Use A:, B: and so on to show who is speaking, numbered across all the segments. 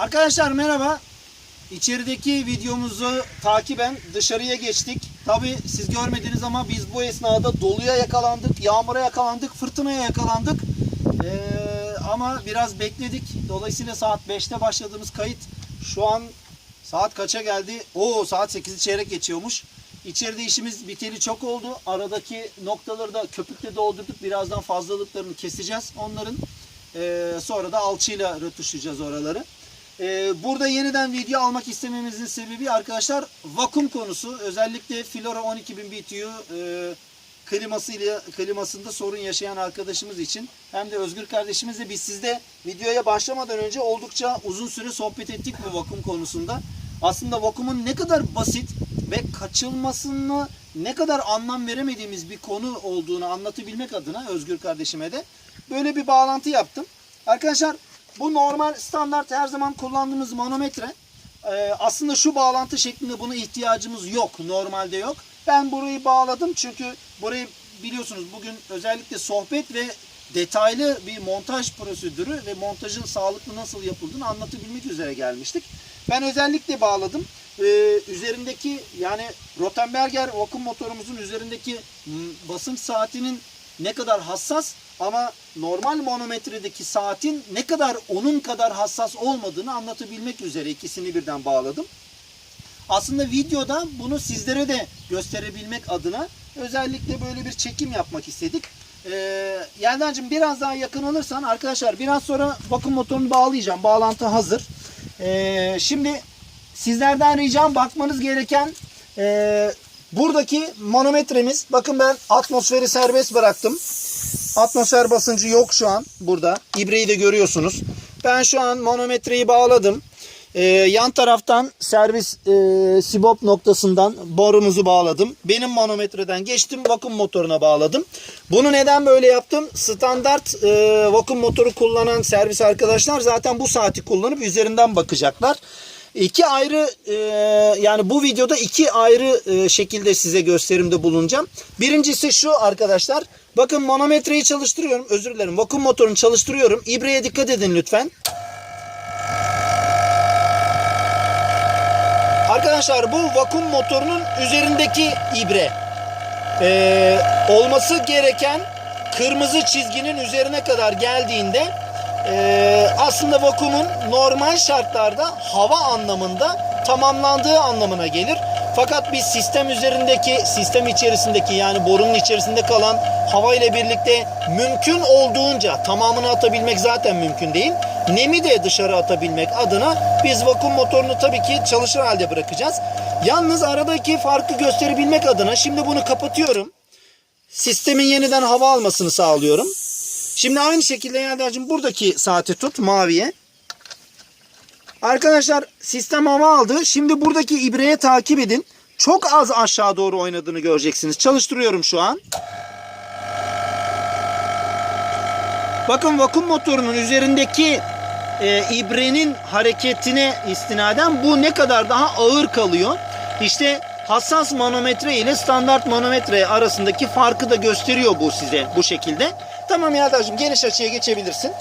A: Arkadaşlar merhaba. İçerideki videomuzu takiben dışarıya geçtik. Tabi siz görmediniz ama biz bu esnada doluya yakalandık, yağmura yakalandık, fırtınaya yakalandık. Ee, ama biraz bekledik. Dolayısıyla saat 5'te başladığımız kayıt şu an saat kaça geldi? Oo saat 8'i çeyrek geçiyormuş. İçeride işimiz biteli çok oldu. Aradaki noktaları da köpükle doldurduk. Birazdan fazlalıklarını keseceğiz onların. Ee, sonra da alçıyla rötuşlayacağız oraları. Ee, burada yeniden video almak istememizin sebebi arkadaşlar vakum konusu. Özellikle Flora 12000 BTU e, klimasıyla klimasında sorun yaşayan arkadaşımız için hem de Özgür kardeşimizle biz sizde videoya başlamadan önce oldukça uzun süre sohbet ettik bu vakum konusunda. Aslında vakumun ne kadar basit ve kaçılmasını ne kadar anlam veremediğimiz bir konu olduğunu anlatabilmek adına Özgür kardeşime de böyle bir bağlantı yaptım. Arkadaşlar bu normal standart her zaman kullandığımız manometre. Ee, aslında şu bağlantı şeklinde buna ihtiyacımız yok. Normalde yok. Ben burayı bağladım çünkü burayı biliyorsunuz bugün özellikle sohbet ve detaylı bir montaj prosedürü ve montajın sağlıklı nasıl yapıldığını anlatabilmek üzere gelmiştik. Ben özellikle bağladım. Ee, üzerindeki yani Rottenberger vakum motorumuzun üzerindeki basınç saatinin ne kadar hassas ama normal manometredeki saatin ne kadar onun kadar hassas olmadığını anlatabilmek üzere ikisini birden bağladım. Aslında videoda bunu sizlere de gösterebilmek adına özellikle böyle bir çekim yapmak istedik. Ee, Yeldancığım biraz daha yakın alırsan arkadaşlar biraz sonra vakum motorunu bağlayacağım. Bağlantı hazır. Ee, şimdi sizlerden ricam bakmanız gereken e, buradaki manometremiz. Bakın ben atmosferi serbest bıraktım. Atmosfer basıncı yok şu an burada. İbreyi de görüyorsunuz. Ben şu an manometreyi bağladım. Ee, yan taraftan servis e, sibop noktasından borumuzu bağladım. Benim manometreden geçtim vakum motoruna bağladım. Bunu neden böyle yaptım? Standart e, vakum motoru kullanan servis arkadaşlar zaten bu saati kullanıp üzerinden bakacaklar. İki ayrı e, yani bu videoda iki ayrı e, şekilde size gösterimde bulunacağım. Birincisi şu arkadaşlar. Bakın manometreyi çalıştırıyorum. Özür dilerim. Vakum motorunu çalıştırıyorum. İbreye dikkat edin lütfen. Arkadaşlar bu vakum motorunun üzerindeki ibre. Ee, olması gereken kırmızı çizginin üzerine kadar geldiğinde ee, aslında vakumun normal şartlarda hava anlamında tamamlandığı anlamına gelir. Fakat biz sistem üzerindeki, sistem içerisindeki yani borunun içerisinde kalan hava ile birlikte mümkün olduğunca tamamını atabilmek zaten mümkün değil. Nemi de dışarı atabilmek adına biz vakum motorunu tabii ki çalışır halde bırakacağız. Yalnız aradaki farkı gösterebilmek adına şimdi bunu kapatıyorum. Sistemin yeniden hava almasını sağlıyorum. Şimdi aynı şekilde Yeldar'cığım buradaki saati tut maviye. Arkadaşlar sistem hava aldı. Şimdi buradaki ibreye takip edin. Çok az aşağı doğru oynadığını göreceksiniz. Çalıştırıyorum şu an. Bakın vakum motorunun üzerindeki e, ibrenin hareketine istinaden bu ne kadar daha ağır kalıyor. İşte hassas manometre ile standart manometre arasındaki farkı da gösteriyor bu size bu şekilde. Tamam Yeldar'cığım geniş açıya geçebilirsin.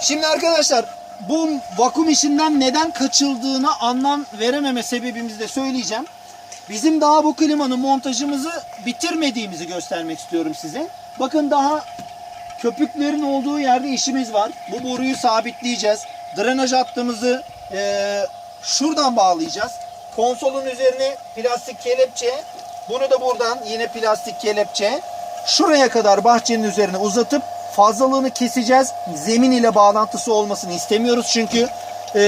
A: Şimdi arkadaşlar bu vakum işinden neden kaçıldığına anlam verememe sebebimizi de söyleyeceğim. Bizim daha bu klimanın montajımızı bitirmediğimizi göstermek istiyorum size. Bakın daha köpüklerin olduğu yerde işimiz var. Bu boruyu sabitleyeceğiz. Drenaj hattımızı eee, şuradan bağlayacağız. Konsolun üzerine plastik kelepçe. Bunu da buradan yine plastik kelepçe. Şuraya kadar bahçenin üzerine uzatıp fazlalığını keseceğiz. Zemin ile bağlantısı olmasını istemiyoruz çünkü e,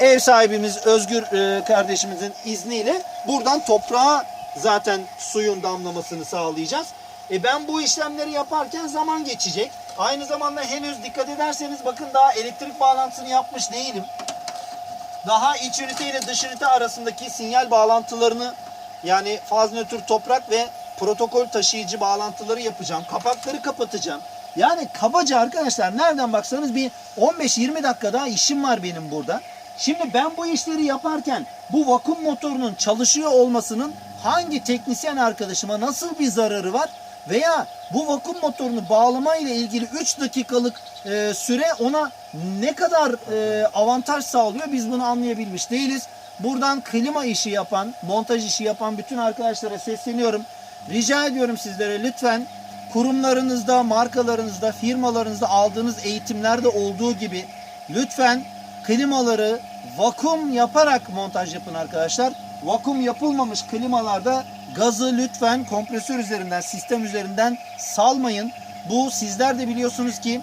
A: ev sahibimiz Özgür e, kardeşimizin izniyle buradan toprağa zaten suyun damlamasını sağlayacağız. E ben bu işlemleri yaparken zaman geçecek. Aynı zamanda henüz dikkat ederseniz bakın daha elektrik bağlantısını yapmış değilim. Daha iç ünite ile dış ünite arasındaki sinyal bağlantılarını yani faz nötr toprak ve protokol taşıyıcı bağlantıları yapacağım. Kapakları kapatacağım. Yani kabaca arkadaşlar nereden baksanız bir 15-20 dakika daha işim var benim burada. Şimdi ben bu işleri yaparken bu vakum motorunun çalışıyor olmasının hangi teknisyen arkadaşıma nasıl bir zararı var? veya bu vakum motorunu bağlama ile ilgili 3 dakikalık e, süre ona ne kadar e, avantaj sağlıyor biz bunu anlayabilmiş değiliz. Buradan klima işi yapan, montaj işi yapan bütün arkadaşlara sesleniyorum. Rica ediyorum sizlere lütfen kurumlarınızda, markalarınızda, firmalarınızda aldığınız eğitimlerde olduğu gibi lütfen klimaları vakum yaparak montaj yapın arkadaşlar. Vakum yapılmamış klimalarda gazı lütfen kompresör üzerinden, sistem üzerinden salmayın. Bu sizler de biliyorsunuz ki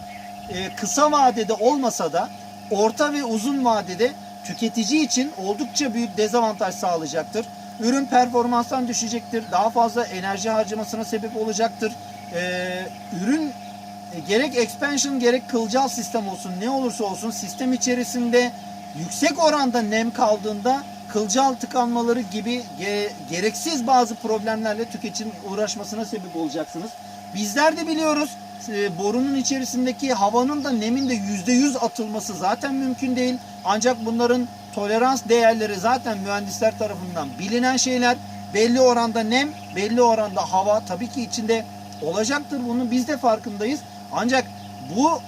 A: e, kısa vadede olmasa da orta ve uzun vadede tüketici için oldukça büyük dezavantaj sağlayacaktır. Ürün performanstan düşecektir. Daha fazla enerji harcamasına sebep olacaktır. Ee, ürün e, gerek expansion gerek kılcal sistem olsun ne olursa olsun sistem içerisinde yüksek oranda nem kaldığında kılcal tıkanmaları gibi ge- gereksiz bazı problemlerle tüketicinin uğraşmasına sebep olacaksınız. Bizler de biliyoruz e, borunun içerisindeki havanın da nemin de %100 atılması zaten mümkün değil. Ancak bunların tolerans değerleri zaten mühendisler tarafından bilinen şeyler. Belli oranda nem, belli oranda hava tabii ki içinde olacaktır. Bunun biz de farkındayız. Ancak bu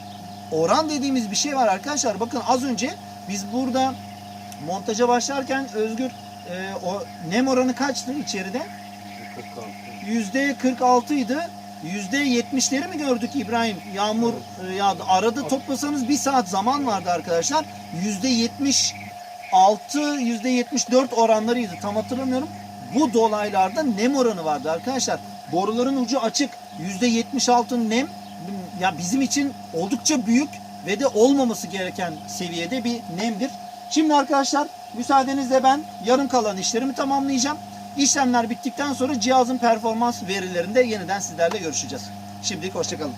A: oran dediğimiz bir şey var arkadaşlar. Bakın az önce biz burada montaja başlarken Özgür e, o nem oranı kaçtı içeride? Yüzde 46 idi. Yüzde 70'leri mi gördük İbrahim? Yağmur e, yağdı. Arada toplasanız bir saat zaman vardı arkadaşlar. Yüzde 70 6 %74 oranlarıydı tam hatırlamıyorum. Bu dolaylarda nem oranı vardı arkadaşlar. Boruların ucu açık. %76 nem ya bizim için oldukça büyük ve de olmaması gereken seviyede bir nemdir. Şimdi arkadaşlar müsaadenizle ben yarım kalan işlerimi tamamlayacağım. İşlemler bittikten sonra cihazın performans verilerinde yeniden sizlerle görüşeceğiz. Şimdilik hoşçakalın.